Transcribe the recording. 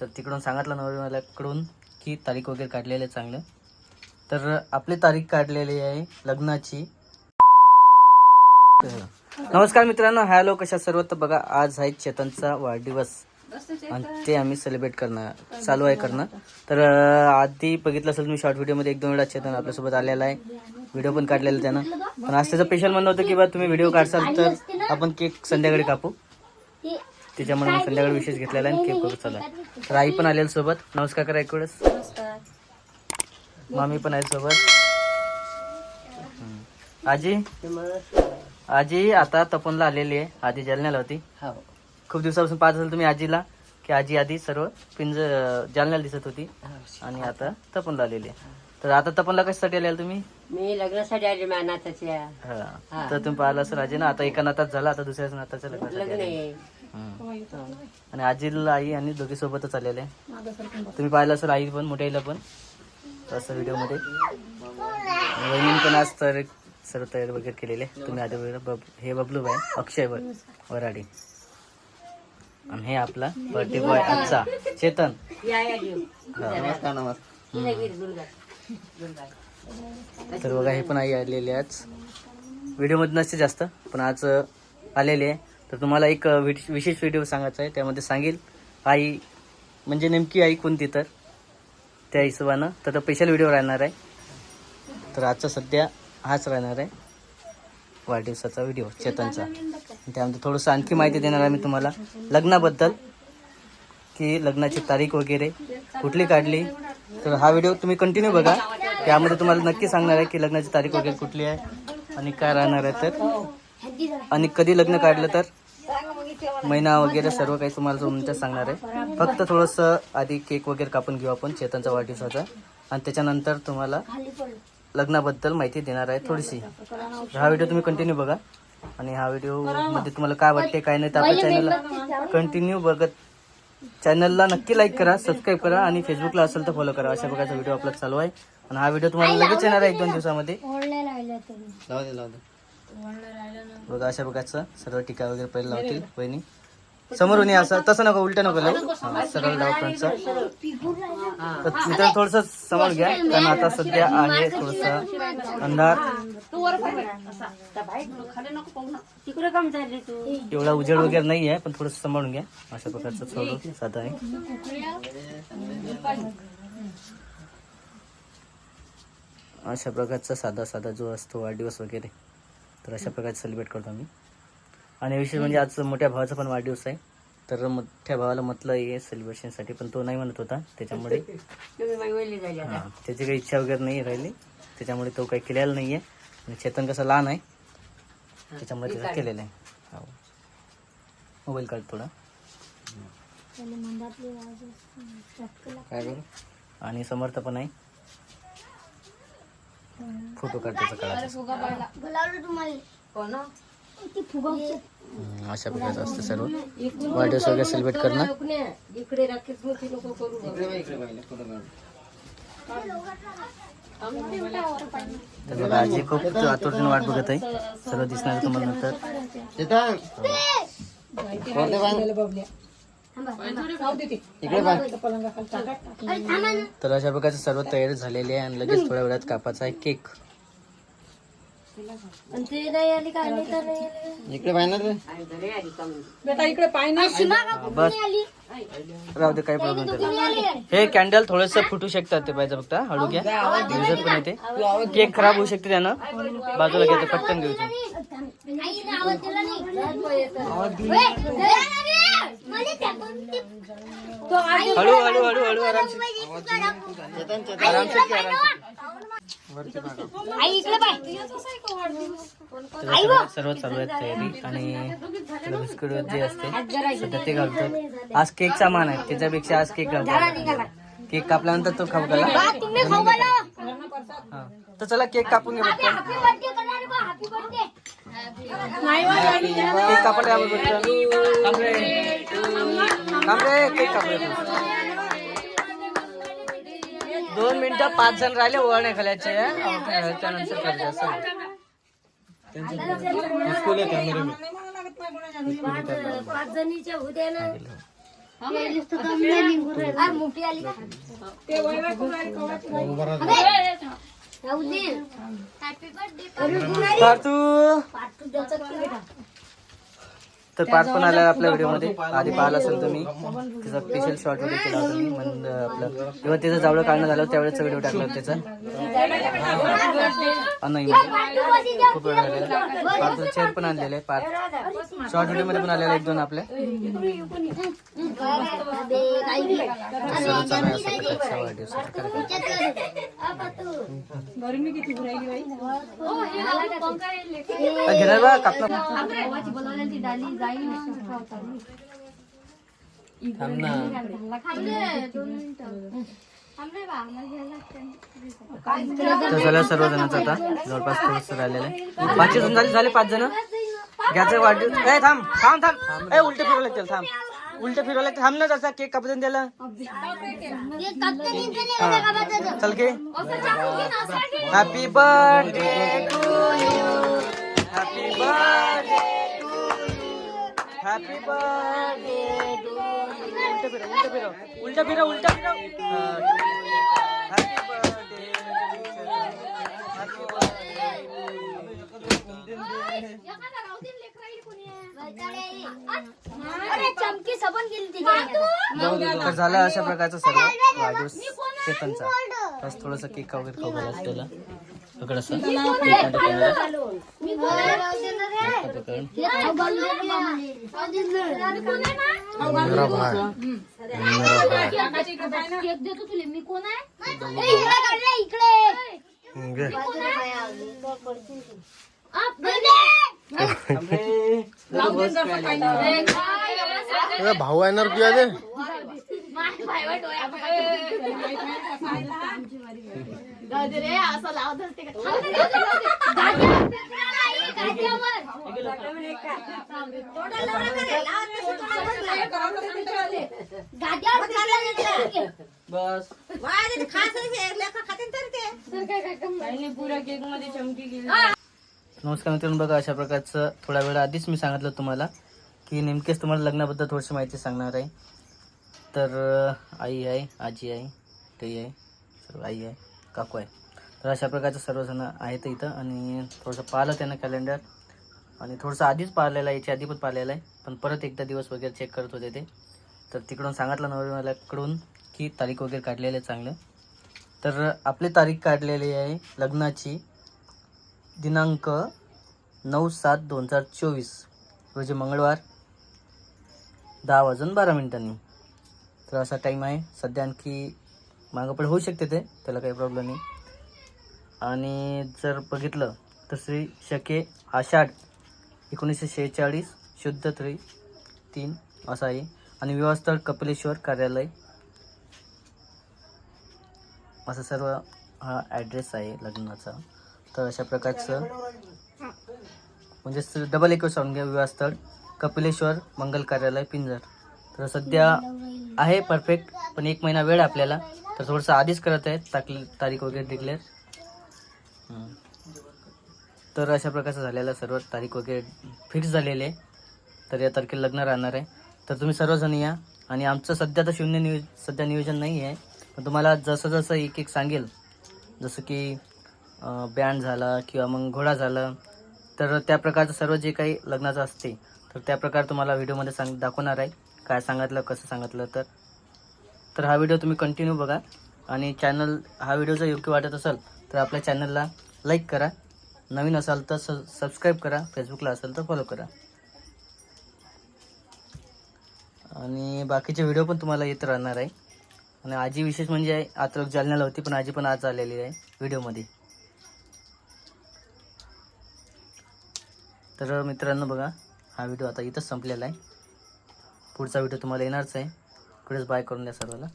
तर तिकडून सांगितलं नवरीवाल्याकडून की तारीख वगैरे काढलेली आहे चांगलं. तर आपली तारीख काढलेली आहे लग्नाची. नमस्कार मित्रांनो हॅलो कशा सर्व? तर बघा आज आहे चेतनचा वाढदिवस. आणि ते आम्ही सेलिब्रेट करणार चालू आहे करणं. तर आधी बघितलं असेल तुम्ही शॉर्ट व्हिडिओमध्ये एक दोन वेळा चेतन आपल्यासोबत आलेला आहे. व्हिडिओ पण काढलेला आहे त्यानं. पण आज त्याचं स्पेशल म्हणणं होतं की बा तुम्ही व्हिडिओ काढसाल तर आपण केक संध्याकाळी कापू. त्याच्यामुळे मी संध्याकाळी विशेष घेतलेला आहे आणि केक करू चालू तर आई पण आलेली सोबत. नमस्कार करा एक वेळेस मामी पण आहे सोबत. आजी? आजी आता तपनला आलेली आहे. आधी जालन्याला होती. खूप दिवसापासून पाहत असेल तुम्ही आजीला की आजी आधी सर्व पिंज जालन्याला दिसत होती. आणि आता तपनला आलेली आहे. तर आता तपनला कशासाठी आलेला तुम्ही? मी लग्नासाठी आले माझ्या नाताच्या. हा. तर तुम्ही पाहिलं असेल आजी ना आता एका नातात झाला आता दुसऱ्याच नाताच्या लग्नासाठी लग्न. आणि आजीला आई आणि दोघी सोबतच आलेले. तुम्ही पाहिलं असेल आई पण मोठ्या आईला पण असं व्हिडिओमध्ये वहिनी पण आज तर सर्व तयारी वगैरे केलेले तुम्ही आधी बब हे बबलू आहे अक्षय वर वराडी. आणि हे आपला बर्थडे बॉय आजचा चेतन. नमस्कार नमस्कार. तर बघा हे पण आई आलेले आज. व्हिडिओमध्ये नसते जास्त पण आज आलेले आहे. तर तुम्हाला एक विशेष व्हिडिओ सांगायचा आहे. त्यामध्ये सांगेल आई म्हणजे नेमकी आई कोणती तर? त्या हिशोबानं. तर स्पेशल व्हिडिओ राहणार आहे. तर आजचा सध्या हाच राहणार आहे. वाढदिवसाचा व्हिडिओ चेतनचा. त्यामध्ये थोडंसं आणखी माहिती देणार आहे मी तुम्हाला. लग्नाबद्दल की लग्नाची तारीख वगैरे कुठली काढली. तर हा व्हिडिओ तुम्ही कंटिन्यू बघा. त्यामध्ये तुम्हाला नक्की सांगणार आहे की लग्नाची तारीख वगैरे कुठली आहे आणि काय राहणार आहे तर. आणि कधी लग्न काढलं तर? महिना वगैरे सर्व काही तुम्हाला तुमच्या सांगणार आहे. फक्त थोडंसं आधी केक वगैरे कापून घेऊ आपण चेतनचा वाढदिवसाचा. आणि त्याच्यानंतर तुम्हाला लग्नाबद्दल माहिती देणार आहे थोडीशी. तर हा व्हिडिओ तुम्ही कंटिन्यू बघा. आणि हा व्हिडिओमध्ये तुम्हाला काय वाटते काय नाही तर आपल्या चॅनलला कंटिन्यू बघत चॅनलला नक्की लाईक करा सबस्क्राईब करा आणि फेसबुकला असेल तर फॉलो करा. अशा प्रकारचा व्हिडिओ आपला चालू आहे. आणि हा व्हिडिओ तुम्हाला लगेच येणार आहे एक दोन दिवसामध्ये. लावा दे लावा दे. बघा अशा प्रकारचं सर्व टीका वगैरे पहिले लावतील बहिणी समोरून ये असं तसं नको उलट नको लावू. सरळ लाव फ्रंटचं. तर मित्रांनो थोडस समोर घ्या कारण आता सध्या आहे थोडस अंधार. एवढा उजेड वगैरे नाही आहे पण थोडस सांभाळून घ्या. अशा प्रकारचं थोडं साधं आहे. अशा प्रकारचा साधा साधा जो असतो वाढदिवस वगैरे. तर अशा प्रकारे सेलिब्रेट करतो आम्ही. आणि विशेष म्हणजे आज मोठ्या भावाचा पण वाढदिवस आहे. तर मोठ्या भावाला म्हटलं आहे सेलिब्रेशनसाठी पण तो नाही म्हणत होता. त्याच्यामुळे. हा, त्याची काही इच्छा वगैरे नाही राहिली. त्याच्यामुळे तो काही केलेला नाही आहे आणि चेतन कसं लहान आहे त्याच्यामुळे त्याचं केलेलं आहे. हो. मोबाईल काढ थोडा. काय आणि समर्थ पण आहे. फोटो काढायचा हो? हम्म, अशा प्रकारचं असतं सर्व. वाढदिवस वगैरे सेलिब्रेट करणं इकडे- तर बघा आजी खूप आतुरतेने वाट बघत आहे. सर्व दिसणार तुम्हाला नंतर. तर अशा प्रकारचं सर्व तयारी झालेली आहे आणि लगेच थोड्या वेळात कापाचा आहे केक. इकडे. बस. राहू दे काही प्रॉब्लेम हे कॅन्डल थोडस फुटू शकतात ते पाहिजे फक्त हळू घ्या. दिवसात पण येते केक खराब होऊ शकते त्यानं. बाजूला घ्यायचं पटकन घेऊ हळू हळू हळू हळू आरामशीर. आरामशीर घे, आरामशीर तर सर्व चालू आहे तयारी आणि बिस्किट जे असते सध्या ते घालतात आज केकचा मान आहे त्याच्यापेक्षा आज केक घालतात केक कापल्यानंतर तो खाऊ हा. तर चला केक कापून घे केक कापायला यावं दोन मिनिटं पाच जण राहिले ओळणे खाल्याचे. त्यानंतर करायचं असं पाच जणीच्या उद्या ना मोठी आली का हॅपी बर्थडे पार्टू तर पार्थ पण आला आपल्या व्हिडिओमध्ये आधी पाहिला असेल तुम्ही. त्याचा स्पेशल शॉर्ट व्हिडिओ केला होता मी. आपलं. जेव्हा त्याचं जावळं काढणं झालं त्यावेळेचा व्हिडिओ टाकला होता त्याचा. नाही खूप वेळ झालेला चेअर पण आणलेलं आहे पार्थ शॉर्ट व्हिडिओमध्ये पण आलेला एक दोन आपल्या सर्व चांगला असा प्रकारचा वाढदिवसाचा कार्यक्रम. अ, थांब ना तर झालं आता. जवळपास थोडंसं राहिलेलं. आहे जण झाले झाले पाच जण. घ्यायचं वाटत ए थांब थांब थांब. ए उलटे फिरवले लागतील थांब. उलटे फिरवलं लागतील थांब ना जसा केक कापून द्यायला. हा. चल के happy birthday to you happy birthday to you happy birthday to उलट फिरव उलट फिरव उलट फिरव. उलट फिरव हॅपी बर्थडे हॅपी अरे चमकी सबन गेली तिच्या तर झालं अशा प्रकारचा सर्व वाढदिवस चेतनचा बस थोडस केक वगैरे खाऊ घाला त्याला. पकड असं केकमध्ये कॅमेरा. पकड. मेरा मी बस. नमस्कार मित्रांनो बघा अशा प्रकारचं थोड्या वेळ आधीच मी सांगितलं तुम्हाला की नेमकेच तुम्हाला लग्नाबद्दल थोडीशी माहिती सांगणार आहे. तर आई आहे आजी आहे ताई आहे सर्व आई आहे काकू आहे. तर अशा प्रकारचं सर्वजण आहेत इथं आणि थोडंसं पाहिलं त्यानं कॅलेंडर आणि थोडंसं आधीच पाहिलेलं आहे याच्या आधी पण पाहिलेलं आहे पण परत एकदा दिवस वगैरे चेक करत होते ते. तर तिकडून सांगितलं नवरीवाल्याकडून की तारीख वगैरे काढलेलं आहे चांगलं. तर आपली तारीख काढलेली आहे लग्नाची दिनांक नऊ सात दोन हजार चोवीस रोजी मंगळवार दहा वाजून बारा मिनिटांनी. तर असा टाईम आहे. सध्या आणखी मागं पण होऊ शकते ते. त्याला काही प्रॉब्लेम नाही. आणि जर बघितलं तर श्री शके आषाढ एकोणीसशे शेहेचाळीस शुद्ध त्री तीन असं आहे. आणि विवाहस्थळ कपिलेश्वर कार्यालय. असं सर्व हा ॲड्रेस आहे लग्नाचा. तर अशा प्रकारचं म्हणजे डबल एकवीस सांगून घ्या. विवाहस्थळ कपिलेश्वर मंगल कार्यालय पिंजर. तर सध्या आहे परफेक्ट पण एक महिना वेळ आपल्याला. तर थोडंसं आधीच करत आहे ताकली तारीख वगैरे डिक्लेअर तर अशा प्रकारचं झालेलं सर्व तारीख वगैरे फिक्स झालेली आहे. तर या तारखेला लग्न राहणार आहे. तर तुम्ही सर्वजण या. आणि आमचं सध्या तर शून्य नियो सध्या नियोजन नाही आहे. पण तुम्हाला जसं जसं एक एक सांगेल. जसं की बँड झाला किंवा मग घोडा झाला. तर त्या प्रकारचं सर्व जे काही लग्नाचं असते तर त्या प्रकार तुम्हाला व्हिडिओमध्ये सांग दाखवणार आहे. काय सांगितलं कसं सांगितलं तर तर हा व्हिडिओ तुम्ही कंटिन्यू बघा. आणि चॅनल हा व्हिडिओ जर योग्य वाटत असेल तर आपल्या चॅनलला लाईक करा. नवीन असाल तर स सबस्क्राईब करा. फेसबुकला असेल तर फॉलो करा. आणि बाकीचे व्हिडिओ पण तुम्हाला येत राहणार आहे. आणि आजी विशेष म्हणजे आता जालन्याला होती पण आजी पण आज आलेली आहे व्हिडिओमध्ये तर मित्रांनो बघा हा व्हिडिओ आता इथंच संपलेला आहे. पुढचा व्हिडिओ तुम्हाला येणारच आहे. इकडेच बाय करून द्या सर्वांना.